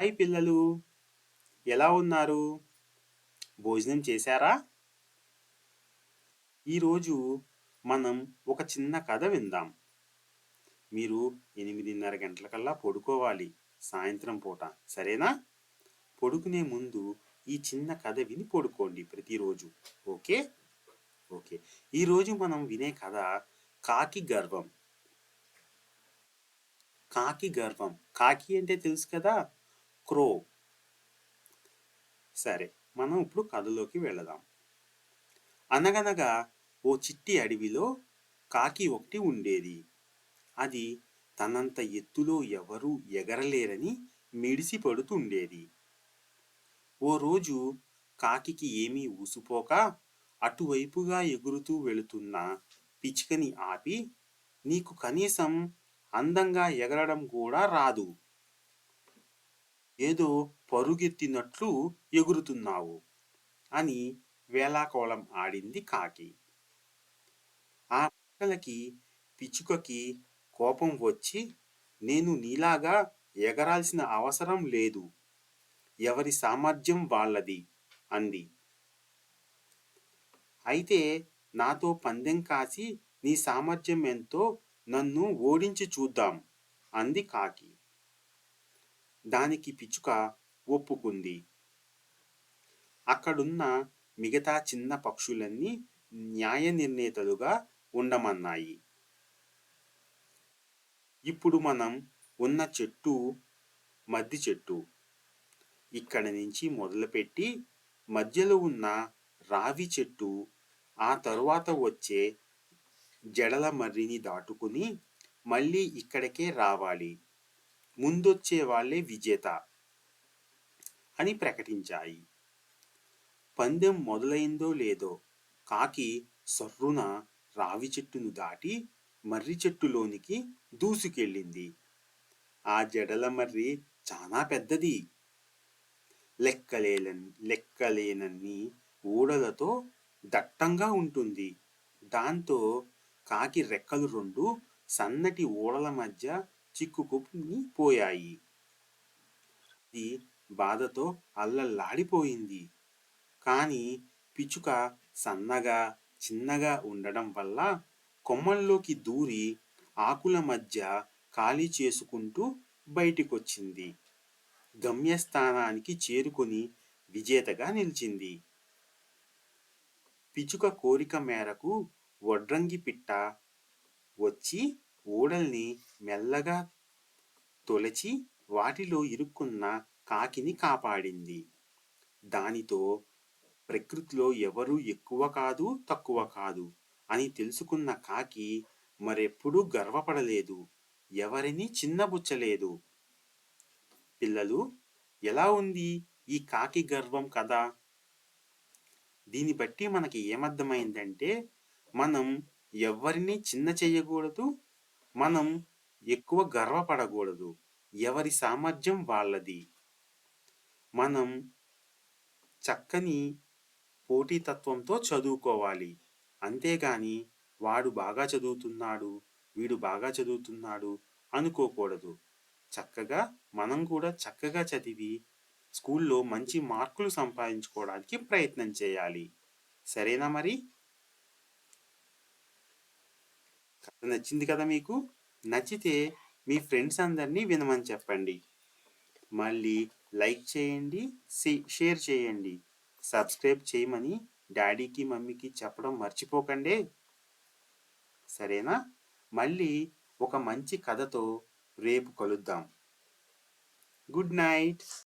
Hi పిల్లలు. ఎలా ఉన్నారు? భోజనం చేశారా? ఈరోజు మనం ఒక చిన్న కథ విందాం. మీరు ఎనిమిదిన్నర గంటలకల్లా పడుకోవాలి సాయంత్రం పూట సరేనా? పడుకునే ముందు ఈ చిన్న కథ విని పడుకోండి ప్రతిరోజు ఓకే? ఓకే. ఈరోజు మనం వినే కథ కాకి గర్వం. కాకి గర్వం. కాకి అంటే తెలుసు కదా? క్రో. సరే మనం ఇప్పుడు కథలోకి వెళదాం. అనగనగా ఓ చిట్టి అడవిలో కాకి ఒకటి ఉండేది. అది తనంత ఎత్తులో ఎవరూ ఎగరలేరని మిడిసి పడుతుండేది ఓ రోజు కాకికి ఏమీ ఊసిపోక అటువైపుగా ఎగురుతూ వెళుతున్న పిచ్చుకని ఆపి నీకు కనీసం అందంగా ఎగరడం కూడా రాదు. ఏదో పరుగెత్తినట్లు ఎగురుతున్నావు అని వేలాకోళం ఆడింది కాకి. ఆ పిక్కలకి పిచ్చుకకి కోపం వచ్చి నేను నీలాగా ఎగరాల్సిన అవసరం లేదు. ఎవరి సామర్థ్యం వాళ్ళది అంది. అయితే నాతో పందెం కాసి నీ సామర్థ్యం ఎంతో నన్ను ఓడించి చూద్దాం అంది కాకి. దానికి పిచ్చుక ఒప్పుకుంది. అక్కడున్న మిగతా చిన్న పక్షులన్నీ న్యాయ నిర్ణేతలుగా ఉండమన్నాయి. ఇప్పుడు మనం ఉన్న చెట్టు మద్ది చెట్టు. ఇక్కడ నుంచి మొదలుపెట్టి మధ్యలో ఉన్న రావి చెట్టు ఆ తరువాత వచ్చే జడల మర్రిని దాటుకుని మళ్ళీ ఇక్కడికే రావాలి. ముందొచ్చే వాళ్ళే విజేత అని ప్రకటించాయి. పందెం మొదలైందో లేదో కాకి సర్రున రావి చెట్టును దాటి మర్రి చెట్టులోనికి దూసుకెళ్ళింది. ఆ జడల మర్రి చాలా పెద్దది. లెక్కలేన లెక్కలేనన్ని ఊడలతో దట్టంగా ఉంటుంది. దాంతో కాకి రెక్కలు రెండు సన్నటి ఊడల మధ్య చిక్కుకుని పోయాయి. అది బాధతో అల్లల్లాడిపోయింది. కానీ పిచ్చుక సన్నగా చిన్నగా ఉండడం వల్ల కొమ్మల్లోకి దూరి ఆకుల మధ్య ఖాళీ చేసుకుంటూ బయటికొచ్చింది. గమ్యస్థానానికి చేరుకొని విజేతగా నిలిచింది. పిచ్చుక కోరిక మేరకు వడ్రంగి పిట్ట వచ్చి ఊడల్ని మెల్లగా తొలచి వాటిలో ఇరుక్కున్న కాకిని కాపాడింది. దానితో ప్రకృతిలో ఎవరు ఎక్కువ కాదు తక్కువ కాదు అని తెలుసుకున్న కాకి మరెప్పుడూ గర్వపడలేదు. ఎవరిని చిన్నబుచ్చలేదు. పిల్లలు ఎలా ఉంది ఈ కాకి గర్వం కదా దీన్ని బట్టి మనకి ఏమర్థమైందంటే మనం ఎవరిని చిన్న చేయకూడదు మనం ఎక్కువ గర్వపడకూడదు. ఎవరి సామర్థ్యం వాళ్ళది. మనం చక్కని పోటీతత్వంతో చదువుకోవాలి. అంతేగాని వాడు బాగా చదువుతున్నాడు వీడు బాగా చదువుతున్నాడు అనుకోకూడదు. చక్కగా మనం కూడా చక్కగా చదివి స్కూల్లో మంచి మార్కులు సంపాదించుకోవడానికి ప్రయత్నం చేయాలి. సరేనా మరి? కథ నచ్చింది కదా మీకు? నచ్చితే మీ ఫ్రెండ్స్ అందరినీ వినమని చెప్పండి. మళ్ళీ లైక్ చేయండి షేర్ చేయండి. సబ్స్క్రైబ్ చేయమని డాడీకి మమ్మీకి చెప్పడం మర్చిపోకండి. సరేనా? మళ్ళీ ఒక మంచి కథతో రేపు కలుద్దాం. Good night.